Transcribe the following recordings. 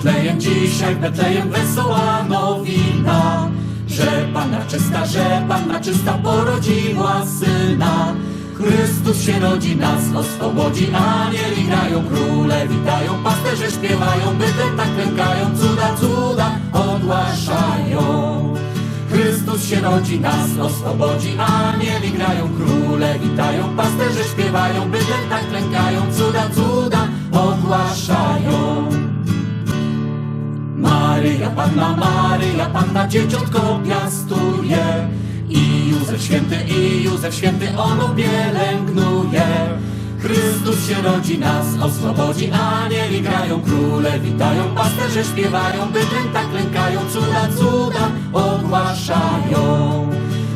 bowiem dzisiaj Betlejem wesoła nowina, że Panna czysta, że Panna czysta porodziła syna. Chrystus się rodzi, nas oswobodzi, anieli grają, króle witają, pasterze śpiewają, bytem tak klękają, cuda, cuda ogłaszają. Chrystus się rodzi, nas oswobodzi, anieli grają, króle witają, pasterze śpiewają, bydlem tak klękają, cuda, cuda ogłaszają. Maryja Panna, Maryja Panna, dzieciątko piastuje i Józef Święty, i Józef Święty ono pielęgnuje. Chrystus się rodzi, nas oswobodzi, anieli grają, króle witają, pasterze śpiewają, bydlem tak klękają, cuda, cuda ogłaszają.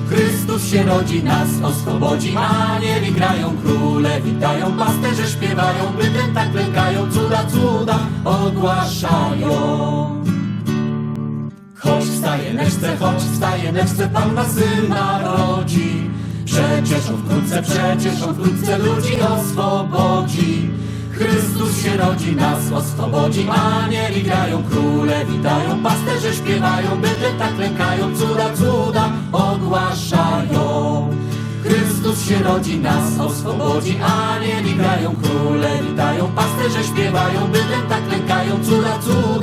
Chrystus się rodzi, nas oswobodzi, anieli grają, króle witają, pasterze śpiewają, bydlem tak klękają, cuda, cuda ogłaszają. Wstaje neczce, choć wstaje neczce, Panna syna rodzi. Przecież on wkrótce, przecież on wkrótce ludzi oswobodzi. Chrystus się rodzi, nas oswobodzi, anieli grają, króle witają, pasterze śpiewają, bydlem tak klękają, cuda, cuda ogłaszają. Chrystus się rodzi, nas oswobodzi, anieli grają, króle witają, pasterze śpiewają, bydlem tak klękają, cuda, cuda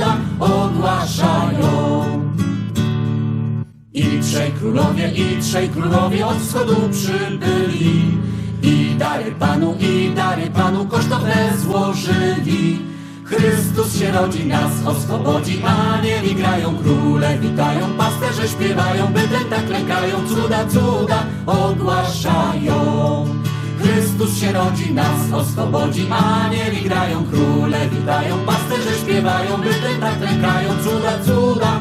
królowie, i trzej królowie od wschodu przybyli. I dary Panu, i dary Panu kosztowne złożyli. Chrystus się rodzi, nas oswobodzi, anieli grają, króle witają, pasterze śpiewają, bydlem tak klękają, cuda, cuda ogłaszają. Chrystus się rodzi, nas oswobodzi, anieli grają, króle witają, pasterze śpiewają, bydlem tak klękają, cuda, cuda